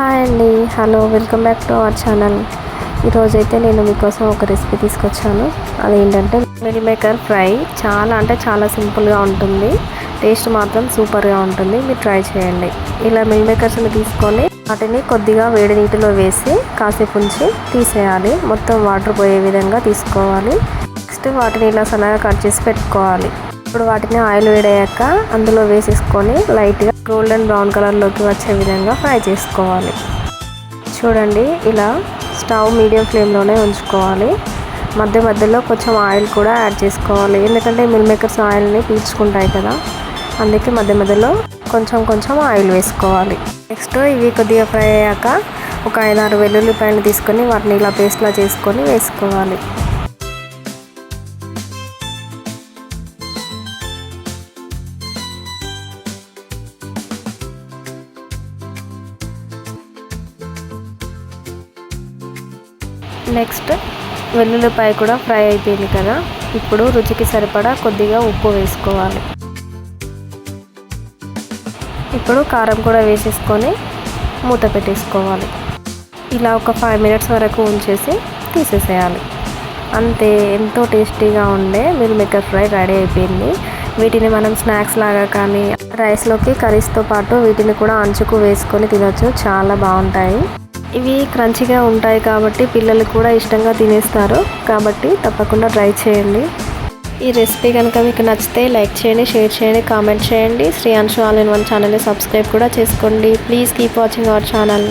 Hi అండి. Hello welcome back to our channel. ఈరోజైతే నేను మీకోసం ఒక రెసిపీ తీసుకొచ్చాను. అదేంటంటే మిల్ మేకర్ ఫ్రై. చాలా అంటే చాలా సింపుల్గా ఉంటుంది. టేస్ట్ మాత్రం సూపర్గా ఉంటుంది. మీరు ట్రై చేయండి. ఇలా మిల్ మేకర్స్ని తీసుకొని వాటిని కొద్దిగా వేడి నీటిలో వేసి కాసేపు ఉంచి తీసేయాలి. మొత్తం వాటర్ పోయే విధంగా తీసుకోవాలి. నెక్స్ట్ వాటిని ఇలా సన్నగా కట్ చేసి పెట్టుకోవాలి. ఇప్పుడు వాటిని ఆయిల్ వేడయ్యాక అందులో వేసేసుకొని లైట్గా గోల్డెన్ బ్రౌన్ కలర్లోకి వచ్చే విధంగా ఫ్రై చేసుకోవాలి. చూడండి ఇలా స్టవ్ మీడియం ఫ్లేమ్లోనే ఉంచుకోవాలి. మధ్య మధ్యలో కొంచెం ఆయిల్ కూడా యాడ్ చేసుకోవాలి. ఎందుకంటే మిల్ మేకర్స్ ఆయిల్ని పీల్చుకుంటాయి కదా. అందుకే మధ్య మధ్యలో కొంచెం కొంచెం ఆయిల్ వేసుకోవాలి. నెక్స్ట్ ఇవి కొద్దిగా ఫ్రై అయ్యాక ఒక ఐదారు వెల్లుల్లిపాయలు తీసుకొని వాటిని ఇలా పేస్ట్లా చేసుకొని వేసుకోవాలి. నెక్స్ట్ వెల్లుల్లిపాయ కూడా ఫ్రై అయిపోయింది కదా. ఇప్పుడు రుచికి సరిపడా కొద్దిగా ఉప్పు వేసుకోవాలి. ఇప్పుడు కారం కూడా వేసేసుకొని మూత పెట్టేసుకోవాలి. ఇలా ఒక ఫైవ్ మినిట్స్ వరకు ఉంచేసి తీసేసేయాలి. అంతే ఎంతో టేస్టీగా ఉండే మీరు మేకర్ ఫ్రై రెడీ అయిపోయింది. వీటిని మనం స్నాక్స్ లాగా కానీ రైస్లోకి కర్రీస్తో పాటు వీటిని కూడా అంచుకు వేసుకొని తినొచ్చు. చాలా బాగుంటాయి. ఇవి క్రంచిగా ఉంటాయి కాబట్టి పిల్లలు కూడా ఇష్టంగా తినేస్తారు. కాబట్టి తప్పకుండా ట్రై చేయండి. ఈ రెసిపీ కనుక మీకు నచ్చితే లైక్ చేయండి షేర్ చేయండి కామెంట్ చేయండి. Sri Anshu all in one ఛానల్ని సబ్స్క్రైబ్ కూడా చేసుకోండి. Please keep watching our channel.